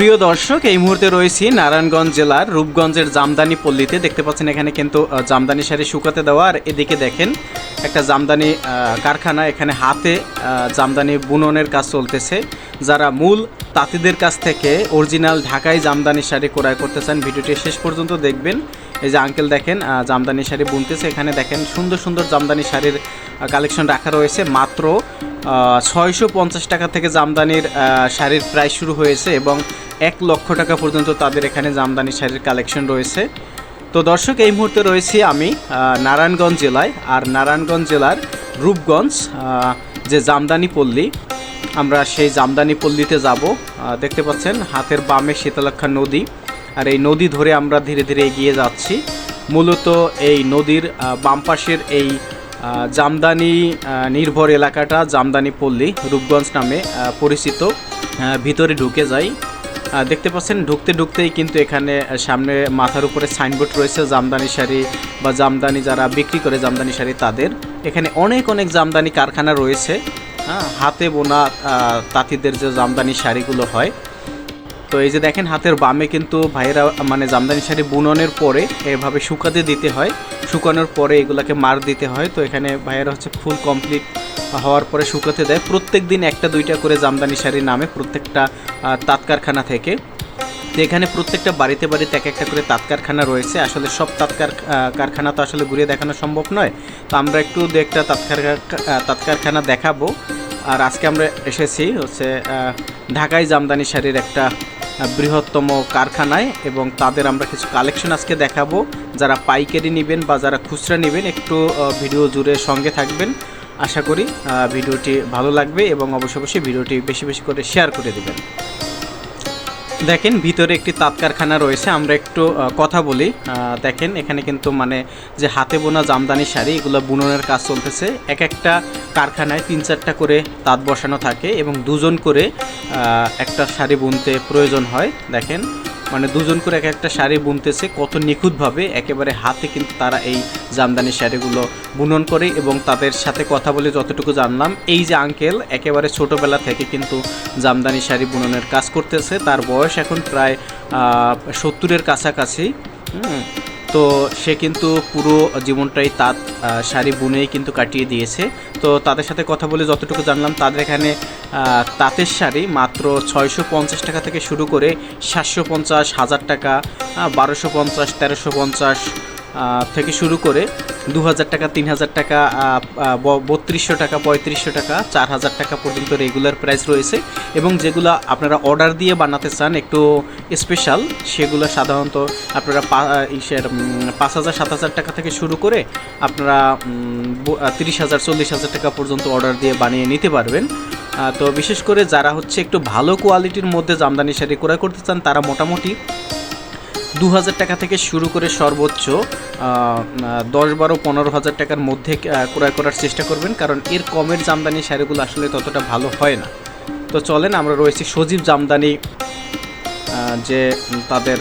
প্রিয় দর্শক, এই মুহূর্তে রয়েছি নারায়ণগঞ্জ জেলার রূপগঞ্জের জামদানি পল্লীতে। দেখতে পাচ্ছেন এখানে কিন্তু জামদানি শাড়ি শুকাতে দেওয়া। আর এদিকে দেখেন, একটা জামদানি কারখানা এখানে হাতে জামদানি বুননের কাজ চলতেছে। যারা মূল তাঁতিদের কাছ থেকে অরিজিনাল ঢাকায় জামদানি শাড়ি ক্রয় করতে চান, ভিডিওটি শেষ পর্যন্ত দেখবেন। এই যে আঙ্কেল দেখেন জামদানি শাড়ি বুনতেছে। এখানে দেখেন, সুন্দর সুন্দর জামদানি শাড়ির কালেকশন রাখা রয়েছে। মাত্র ছয়শো পঞ্চাশ টাকা থেকে জামদানির শাড়ির প্রাইস শুরু হয়েছে এবং এক লক্ষ টাকা পর্যন্ত তাদের এখানে জামদানি শাড়ির কালেকশন রয়েছে। তো দর্শক, এই মুহূর্তে রয়েছি আমি নারায়ণগঞ্জ জেলায়। আর নারায়ণগঞ্জ জেলার রূপগঞ্জ যে জামদানি পল্লী, আমরা সেই জামদানি পল্লীতে যাব। দেখতে পাচ্ছেন, হাতের বামে শীতলক্ষা নদী। আর এই নদী ধরে আমরা ধীরে ধীরে এগিয়ে যাচ্ছি। মূলত এই নদীর বাম পাশের এই জামদানি নির্ভর এলাকাটা জামদানি পল্লী, রূপগঞ্জ নামে পরিচিত ভিতরে ঢুকে যাই। দেখতে পাচ্ছেন, ঢুকতে ঢুকতেই কিন্তু এখানে সামনে মাথার উপরে সাইনবোর্ড রয়েছে, জামদানি শাড়ি বা জামদানি যারা বিক্রি করে জামদানি শাড়ি তাদের। এখানে অনেক অনেক জামদানি কারখানা রয়েছে। হ্যাঁ হাতে বোনা তাঁতিদের যে জামদানি শাড়িগুলো হয় তো এই যে দেখেন, হাতের বামে কিন্তু ভাইয়েরা মানে জামদানি শাড়ি বুননের পরে এভাবে শুকাতে দিতে হয়। শুকানোর পরে এগুলাকে মার দিতে হয়। তো এখানে ভাইয়েরা হচ্ছে ফুল কমপ্লিট হওয়ার পরে শুকাতে দেয়। প্রত্যেক দিন একটা দুইটা করে জামদানি শাড়ি নামে প্রত্যেকটা তাঁত কারখানা থেকে। তো এখানে প্রত্যেকটা বাড়িতে বাড়িতে এক একটা করে তাঁত কারখানা রয়েছে। আসলে সব তাঁত কারখানা তো আসলে ঘুরিয়ে দেখানো সম্ভব নয়। তো আমরা একটু দু একটা তাঁত তাঁত কারখানা দেখাবো। আর আজকে আমরা এসেছি হচ্ছে ঢাকাই জামদানি শাড়ির একটা বৃহত্তম কারখানায় এবং তাদের আমরা কিছু কালেকশন আজকে দেখাবো। যারা পাইকারি নেবেন বা যারা খুচরা নেবেন, একটু ভিডিও জুড়ে সঙ্গে থাকবেন। আশা করি ভিডিওটি ভালো লাগবে এবং অবশ্য অবশ্যই ভিডিওটি বেশি বেশি করে শেয়ার করে দেবেন। দেখেন, ভিতরে একটি তাঁত কারখানা রয়েছে, আমরা একটু কথা বলি। দেখেন, এখানে কিন্তু মানে যে হাতে বোনা জামদানি শাড়ি, এগুলো বুননের কাজ চলতেছে। এক একটা কারখানায় তিন চারটা করে তাঁত বসানো থাকে এবং দুজন করে একটা শাড়ি বুনতে প্রয়োজন হয়। দেখেন মানে দুজন করে এক একটা শাড়ি বুনতেছে, কত নিখুঁতভাবে একেবারে হাতে কিন্তু তারা এই জামদানি শাড়িগুলো বুনন করে এবং তাদের সাথে কথা বলে যতটুকু জানলাম, এই যে আঙ্কেল একেবারে ছোটোবেলা থেকে কিন্তু জামদানি শাড়ি বুননের কাজ করতেছে, তার বয়স এখন প্রায় সত্তরের কাছাকাছি তো সে কিন্তু পুরো জীবনটাই তাঁত শাড়ি বুনেই কিন্তু কাটিয়ে দিয়েছে। তো তাদের সাথে কথা বলে যতটুকু জানলাম, তাদের এখানে তাঁতের শাড়ি মাত্র ছয়শো পঞ্চাশ টাকা থেকে শুরু করে সাতশো পঞ্চাশ, হাজার টাকা বারোশো পঞ্চাশ, তেরোশো পঞ্চাশ থেকে শুরু করে দু হাজার টাকা তিন হাজার টাকা বত্রিশশো টাকা, পঁয়ত্রিশশো টাকা চার হাজার টাকা পর্যন্ত রেগুলার প্রাইস রয়েছে। এবং যেগুলো আপনারা অর্ডার দিয়ে বানাতে চান একটু স্পেশাল সেগুলো সাধারণত আপনারা ইসের পাঁচ হাজার, সাত হাজার টাকা থেকে শুরু করে আপনারা তিরিশ হাজার, চল্লিশ হাজার টাকা পর্যন্ত অর্ডার দিয়ে বানিয়ে নিতে পারবেন। তো বিশেষ করে যারা হচ্ছে একটু ভালো কোয়ালিটির মধ্যে জামদানি শাড়ি ক্রয় করতে চান, তারা মোটামুটি দু হাজার টাকা থেকে শুরু করে সর্বোচ্চ দশ বারো, পনেরো হাজার টাকার মধ্যে ক্রয় করার চেষ্টা করবেন, কারণ এর কমের জামদানি শাড়িগুলো আসলে ততটা ভালো হয় না। তো চলেন, আমরা রয়েছি সজীব জামদানি যে তাদের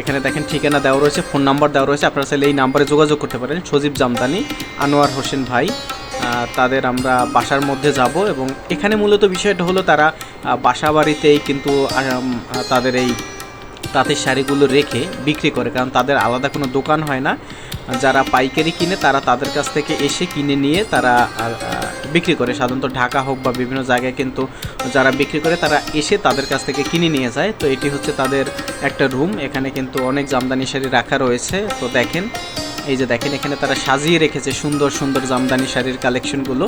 এখানে দেখেন ঠিকানা দেওয়া রয়েছে, ফোন নাম্বার দেওয়া রয়েছে, আপনারা চাইলে এই নাম্বারে যোগাযোগ করতে পারেন, সজীব জামদানি, আনোয়ার হোসেন ভাই। তাদের আমরা বাসার মধ্যে যাব এবং এখানে মূলত বিষয়টা হলো তারা বাসা বাড়িতেই কিন্তু তাদের এই তাঁতের শাড়িগুলো রেখে বিক্রি করে, কারণ তাদের আলাদা কোনো দোকান হয় না। যারা পাইকারি কিনে, তারা তাদের কাছ থেকে এসে কিনে নিয়ে তারা বিক্রি করে। সাধারণত ঢাকা হোক বা বিভিন্ন জায়গায় কিন্তু যারা বিক্রি করে, তারা এসে তাদের কাছ থেকে কিনে নিয়ে যায়। তো এটি হচ্ছে তাদের একটা রুম। এখানে কিন্তু অনেক জামদানি শাড়ি রাখা রয়েছে। তো দেখেন, এই যে দেখেন, এখানে তারা সাজিয়ে রেখেছে সুন্দর সুন্দর জামদানি শাড়ির কালেকশনগুলো।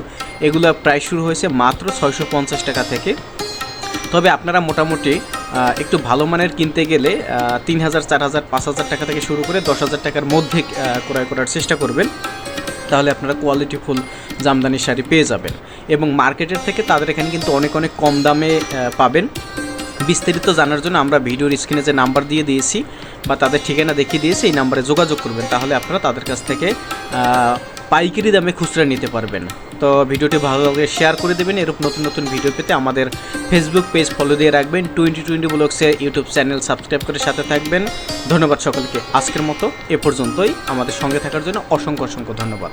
এগুলো প্রায় শুরু হয়েছে মাত্র ছয়শো পঞ্চাশ টাকা থেকে। তবে আপনারা মোটামুটি একটু ভালো মানের কিনতে গেলে তিন হাজার, চার হাজার, পাঁচ হাজার টাকা থেকে শুরু করে দশ হাজার টাকার মধ্যে ক্রয় করার চেষ্টা করবেন। তাহলে আপনারা কোয়ালিটিফুল জামদানি শাড়ি পেয়ে যাবেন। এবং মার্কেটের থেকে তাদের এখানে কিন্তু অনেক অনেক কম দামে পাবেন। বিস্তারিত জানার জন্য আমরা ভিডিওর স্ক্রিনে যে নাম্বার দিয়ে দিয়েছি বা তাদের ঠিকানা দেখিয়ে দিয়েছি, এই নাম্বারে যোগাযোগ করবেন। তাহলে আপনারা তাদের কাছ থেকে পাইকারি দামে খুচরা নিতে পারবেন। তো ভিডিওটি ভালো লাগলে শেয়ার করে দেবেন। এরূপ নতুন নতুন ভিডিও পেতে আমাদের ফেসবুক পেজ ফলো দিয়ে রাখবেন। টোয়েন্টি টোয়েন্টি ব্লগসের ইউটিউব চ্যানেল সাবস্ক্রাইব করে সাথে থাকবেন। ধন্যবাদ সকলকে। আজকের মতো এ পর্যন্তই। আমাদের সঙ্গে থাকার জন্য অসংখ্য অসংখ্য ধন্যবাদ।